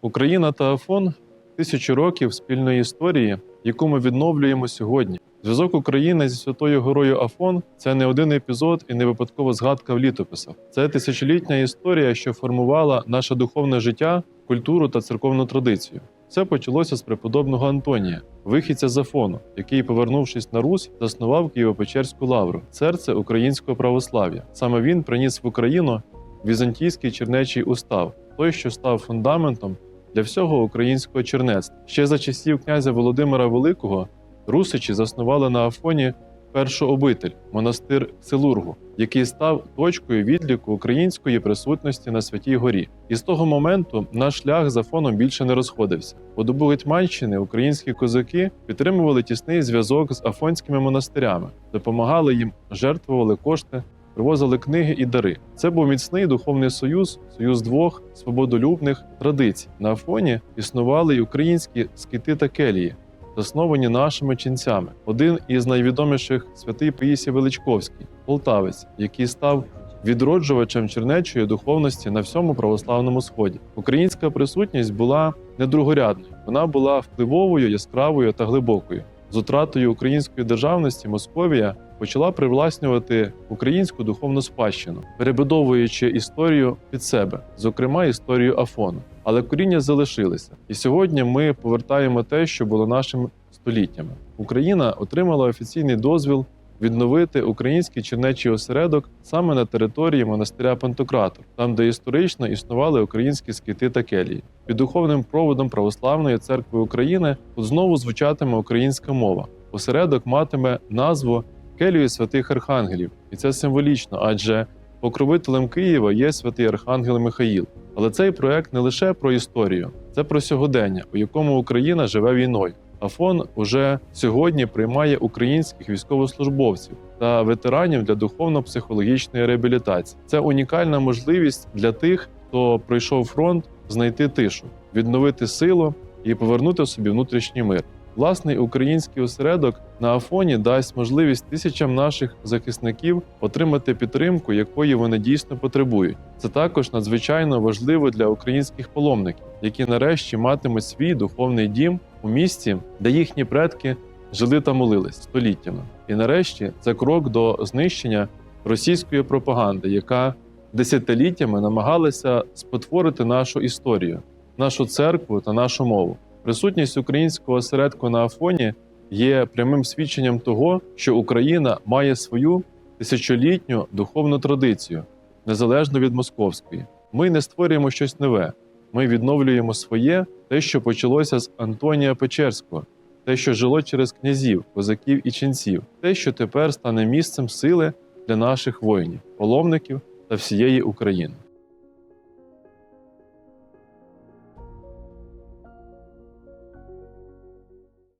Україна та Афон тисячу років спільної історії, яку ми відновлюємо сьогодні. Зв'язок України зі святою горою Афон це не один епізод і не випадкова згадка в літописах. Це тисячолітня історія, що формувала наше духовне життя, культуру та церковну традицію. Все почалося з преподобного Антонія, вихідця з Афону, який, повернувшись на Русь, заснував Києво-Печерську лавру, серце українського православ'я. Саме він приніс в Україну візантійський чернечий устав, той, що став фундаментом для всього українського чернецтва. Ще за часів князя Володимира Великого русичі заснували на Афоні першу обитель монастир Силургу, який став точкою відліку української присутності на Святій Горі. І з того моменту наш шлях з Афоном більше не розходився. У добу Гетьманщини українські козаки підтримували тісний зв'язок з афонськими монастирями, допомагали їм, жертвували кошти. Привозили книги і дари. Це був міцний духовний союз, союз двох свободолюбних традицій. На Афоні існували й українські скити та келії, засновані нашими ченцями. Один із найвідоміших святий Паїсій Величковський, полтавець, який став відроджувачем чернечої духовності на всьому православному сході. Українська присутність була не другорядною, вона була впливовою, яскравою та глибокою. З утратою української державності Московія почала привласнювати українську духовну спадщину, перебудовуючи історію під себе, зокрема історію Афону. Але коріння залишилися, і сьогодні ми повертаємо те, що було нашими століттями. Україна отримала офіційний дозвіл відновити український чернечий осередок саме на території монастиря Пантократор, там, де історично існували українські скити та келії. Під духовним проводом Православної церкви України знову звучатиме українська мова. Осередок матиме назву келію святих архангелів, і це символічно, адже покровителем Києва є святий архангел Михаїл. Але цей проект не лише про історію, це про сьогодення, у якому Україна живе війною. Афон уже сьогодні приймає українських військовослужбовців та ветеранів для духовно-психологічної реабілітації. Це унікальна можливість для тих, хто пройшов фронт, знайти тишу, відновити силу і повернути собі внутрішній мир. Власний український осередок на Афоні дасть можливість тисячам наших захисників отримати підтримку, якої вони дійсно потребують. Це також надзвичайно важливо для українських паломників, які нарешті матимуть свій духовний дім у місті, де їхні предки жили та молились століттями. І нарешті це крок до знищення російської пропаганди, яка десятиліттями намагалася спотворити нашу історію, нашу церкву та нашу мову. Присутність українського осередку на Афоні є прямим свідченням того, що Україна має свою тисячолітню духовну традицію, незалежно від московської. Ми не створюємо щось нове. Ми відновлюємо своє, те, що почалося з Антонія Печерського, те, що жило через князів, козаків і ченців, те, що тепер стане місцем сили для наших воїнів, паломників та всієї України.